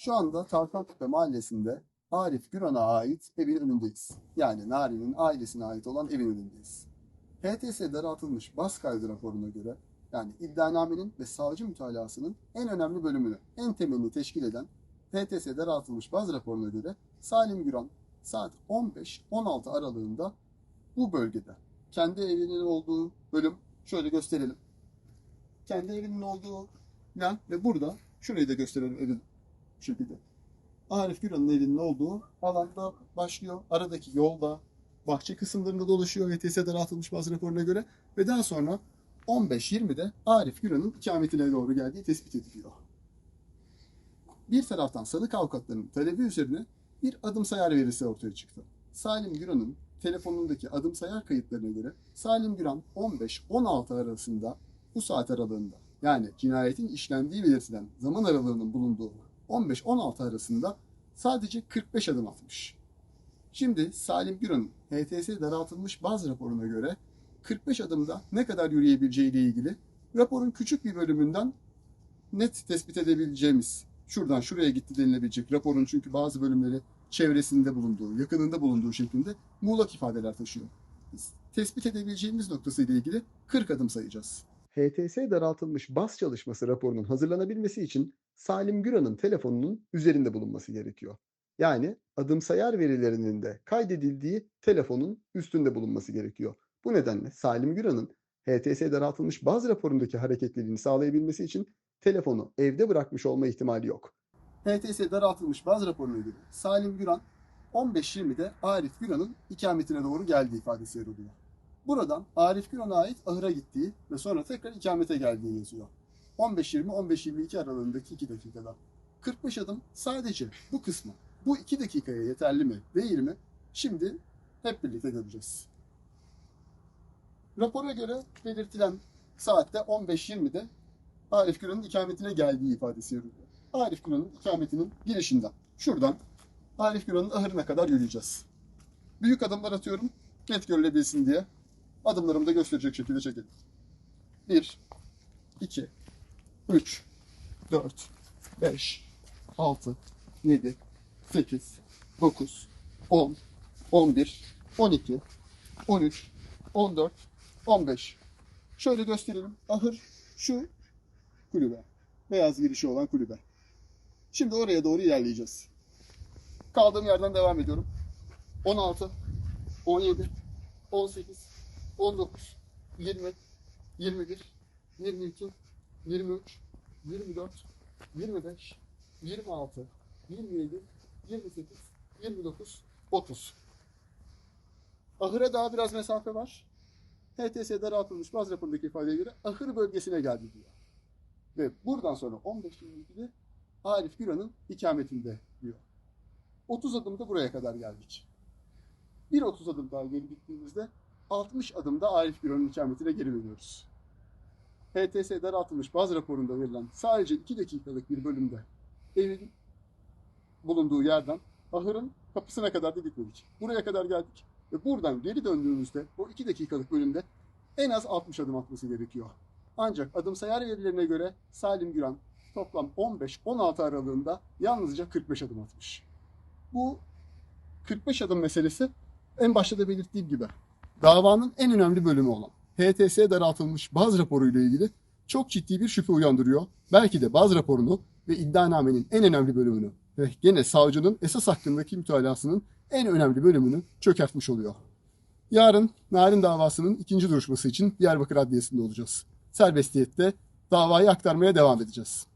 Şu anda Tarkantepe mahallesinde Arif Güran'a ait evin önündeyiz. Yani Nari'nin ailesine ait olan evin önündeyiz. HTS daraltılmış bas kaydı raporuna göre yani iddianamenin ve savcı mütalasının en önemli bölümünü, en temelini teşkil eden HTS daraltılmış baz raporuna göre Salim Güran saat 15-16 aralığında bu bölgede kendi evinin olduğu bölüm şöyle gösterelim. Kendi evinin olduğu plan ve burada şurayı da gösterelim evin bu şekilde. Arif Güran'ın evinin olduğu alanda başlıyor. Aradaki yolda, bahçe kısımlarında dolaşıyor HTS daraltılmış bazı raporuna göre ve daha sonra 15-20'de Arif Güran'ın ikametine doğru geldiği tespit ediliyor. Bir taraftan sanık avukatlarının talebi üzerine bir adım sayar verisi ortaya çıktı. Salim Güran'ın telefonundaki adım sayar kayıtlarına göre Salim Güran 15-16 arasında bu saat aralığında yani cinayetin işlendiği belirtilen zaman aralığının bulunduğu 15-16 arasında sadece 45 adım atmış. Şimdi Salim Güran'ın HTS daraltılmış bazı raporuna göre 45 adımda ne kadar yürüyebileceği ile ilgili raporun küçük bir bölümünden net tespit edebileceğimiz şuradan şuraya gitti denilebilecek raporun çünkü bazı bölümleri çevresinde bulunduğu, yakınında bulunduğu şeklinde muğlak ifadeler taşıyor. Biz tespit edebileceğimiz noktası ile ilgili 40 adım sayacağız. HTS daraltılmış bas çalışması raporunun hazırlanabilmesi için Salim Güran'ın telefonunun üzerinde bulunması gerekiyor. Yani adım sayar verilerinin de kaydedildiği telefonun üstünde bulunması gerekiyor. Bu nedenle Salim Güran'ın HTS daraltılmış baz raporundaki hareketliliğini sağlayabilmesi için telefonu evde bırakmış olma ihtimali yok. HTS daraltılmış baz raporuna göre Salim Güran 15.20'de Arif Güran'ın ikametine doğru geldiği ifadesi yer alıyor. Buradan Arif Güran'a ait ahıra gittiği ve sonra tekrar ikamete geldiği yazıyor. 15.20-15.22 aralığındaki 2 dakikada. 45 adım sadece bu kısmı, bu 2 dakikaya yeterli mi, değil mi? Şimdi hep birlikte göreceğiz. Rapora göre belirtilen saatte 15.20'de Arif Güran'ın ikametine geldiği ifadesi yer alıyor. Arif Güran'ın ikametinin girişinden, şuradan Arif Güran'ın ahırına kadar yürüyeceğiz. Büyük adımlar atıyorum, net görülebilsin diye. Adımlarımı da gösterecek şekilde çekelim. 1, 2, 3, 4, 5, 6, 7, 8, 9, 10, 11, 12, 13, 14, 15. Şöyle gösterelim. Ahır şu kulübe. Beyaz girişi olan kulübe. Şimdi oraya doğru ilerleyeceğiz. Kaldığım yerden devam ediyorum. 16, 17, 18, 19, 20, 21, 22, 23, 24, 25, 26, 27, 28, 29, 30. Ahıra daha biraz mesafe var. HTS daraltılmış baz raporundaki ifadeye göre ahır bölgesine geldi diyor. Ve buradan sonra 15.22'de Arif Güran'ın ikametinde diyor. 30 adımda buraya kadar geldik. Bir 30 adım daha geri gittiğimizde 60 adımda Arif Güran'ın ikametine geri dönüyoruz. HTS daraltılmış baz raporunda verilen sadece 2 dakikalık bir bölümde evin bulunduğu yerden ahırın kapısına kadar da gitmedik. Buraya kadar geldik ve buradan geri döndüğümüzde o 2 dakikalık bölümde en az 60 adım atması gerekiyor. Ancak adım sayar verilerine göre Salim Güran toplam 15-16 aralığında yalnızca 45 adım atmış. Bu 45 adım meselesi en başta da belirttiğim gibi davanın en önemli bölümü olan HTS daraltılmış baz raporu ile ilgili çok ciddi bir şüphe uyandırıyor. Belki de baz raporunu ve iddianamenin en önemli bölümünü ve gene savcının esas hakkındaki mütalasının en önemli bölümünü çökertmiş oluyor. Yarın Narin davasının ikinci duruşması için Diyarbakır Adliyesi'nde olacağız. Serbestiyette davayı aktarmaya devam edeceğiz.